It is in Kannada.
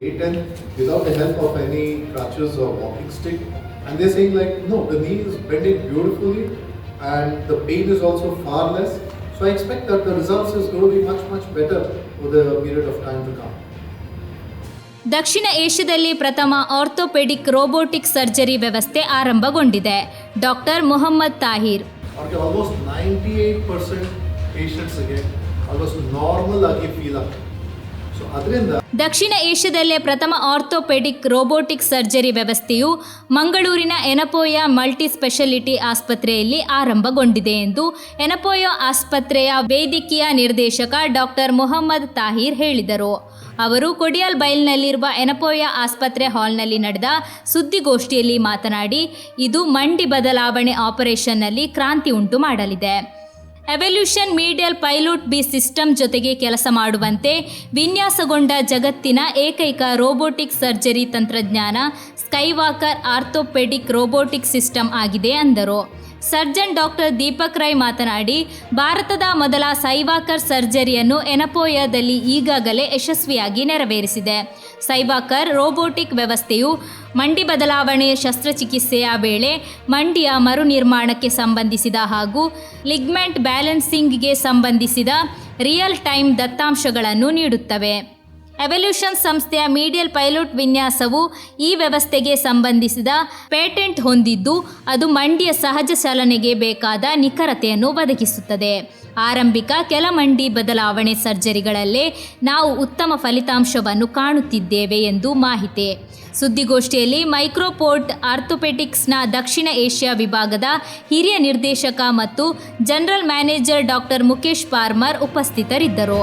A10 without the help of any crutches or walking stick. And they're saying like, no, the knee is bending beautifully and the pain is also far less. So I expect that the results is going to be much, much better for the period of time to come. ದಕ್ಷಿಣ ಏಷ್ಯಾದಲ್ಲಿ ಪ್ರಥಮ ಆರ್ಥೋಪೆಡಿಕ್ ರೋಬೋಟಿಕ್ ಸರ್ಜರಿ ವ್ಯವಸ್ಥೆ ಆರಂಭಗೊಂಡಿದೆ doctor Mohammed Tahir almost almost 98% patients again, almost normal ಆಗಿ ಫೀಲ್ ಆಗ್ತದೆ. ದಕ್ಷಿಣ ಏಷ್ಯಾದಲ್ಲೇ ಪ್ರಥಮ ಆರ್ಥೋಪೆಡಿಕ್ ರೋಬೋಟಿಕ್ ಸರ್ಜರಿ ವ್ಯವಸ್ಥೆಯು ಮಂಗಳೂರಿನ ಎನಪೋಯ ಮಲ್ಟಿ ಸ್ಪೆಷಾಲಿಟಿ ಆಸ್ಪತ್ರೆಯಲ್ಲಿ ಆರಂಭಗೊಂಡಿದೆ ಎಂದು ಎನಪೋಯ ಆಸ್ಪತ್ರೆಯ ವೈದ್ಯಕೀಯ ನಿರ್ದೇಶಕ ಡಾಕ್ಟರ್ ಮೊಹಮ್ಮದ್ ತಾಹಿರ್ ಹೇಳಿದರು. ಅವರು ಕೊಡಿಯಾಲ್ ಬೈಲ್ನಲ್ಲಿರುವ ಎನಪೋಯ ಆಸ್ಪತ್ರೆ ಹಾಲ್ನಲ್ಲಿ ನಡೆದ ಸುದ್ದಿಗೋಷ್ಠಿಯಲ್ಲಿ ಮಾತನಾಡಿ, ಇದು ಮಂಡಿ ಬದಲಾವಣೆ ಆಪರೇಷನ್ನಲ್ಲಿ ಕ್ರಾಂತಿ ಉಂಟು ಮಾಡಲಿದೆ. Evolution medial pilot B system ಜೊತೆಗೆ ಕೆಲಸ ಮಾಡುವಂತೆ ವಿನ್ಯಾಸಗೊಂಡ ಜಗತ್ತಿನ ಏಕೈಕ ರೋಬೋಟಿಕ್ ಸರ್ಜರಿ ತಂತ್ರಜ್ಞಾನ ಸ್ಕೈವಾಕರ್ ಆರ್ಥೋಪೆಡಿಕ್ ರೋಬೋಟಿಕ್ ಸಿಸ್ಟಮ್ ಆಗಿದೆ ಅಂದರು. ಸರ್ಜನ್ ಡಾಕ್ಟರ್ ದೀಪಕ್ ರೈ ಮಾತನಾಡಿ, ಭಾರತದ ಮೊದಲ ಸೈವಾಕರ್ ಸರ್ಜರಿಯನ್ನು ಎನಪೋಯದಲ್ಲಿ ಈಗಾಗಲೇ ಯಶಸ್ವಿಯಾಗಿ ನೆರವೇರಿಸಿದೆ. ಸೈವಾಕರ್ ರೋಬೋಟಿಕ್ ವ್ಯವಸ್ಥೆಯು ಮಂಡಿ ಬದಲಾವಣೆಯ ಶಸ್ತ್ರಚಿಕಿತ್ಸೆಯ ವೇಳೆ ಮಂಡಿಯ ಮರುನಿರ್ಮಾಣಕ್ಕೆ ಸಂಬಂಧಿಸಿದ ಹಾಗೂ ಲಿಗ್ಮೆಂಟ್ ಬ್ಯಾಲೆನ್ಸಿಂಗ್ಗೆ ಸಂಬಂಧಿಸಿದ ರಿಯಲ್ ಟೈಮ್ ದತ್ತಾಂಶಗಳನ್ನು ನೀಡುತ್ತವೆ. ಎವಲ್ಯೂಷನ್ ಸಂಸ್ಥೆಯ ಮೀಡಿಯಲ್ ಪೈಲಟ್ ವಿನ್ಯಾಸವು ಈ ವ್ಯವಸ್ಥೆಗೆ ಸಂಬಂಧಿಸಿದ ಪೇಟೆಂಟ್ ಹೊಂದಿದ್ದು, ಅದು ಮಂಡಿಯ ಸಹಜ ಚಲನೆಗೆ ಬೇಕಾದ ನಿಖರತೆಯನ್ನು ಒದಗಿಸುತ್ತದೆ. ಆರಂಭಿಕ ಕೆಲ ಮಂಡಿ ಬದಲಾವಣೆ ಸರ್ಜರಿಗಳಲ್ಲೇ ನಾವು ಉತ್ತಮ ಫಲಿತಾಂಶವನ್ನು ಕಾಣುತ್ತಿದ್ದೇವೆ ಎಂದು ಮಾಹಿತಿ. ಸುದ್ದಿಗೋಷ್ಠಿಯಲ್ಲಿ ಮೈಕ್ರೋಪೋರ್ಟ್ ಆರ್ಥೋಪೆಟಿಕ್ಸ್ನ ದಕ್ಷಿಣ ಏಷ್ಯಾ ವಿಭಾಗದ ಹಿರಿಯ ನಿರ್ದೇಶಕ ಮತ್ತು general manager doctor Mukesh Parmar ಉಪಸ್ಥಿತರಿದ್ದರು.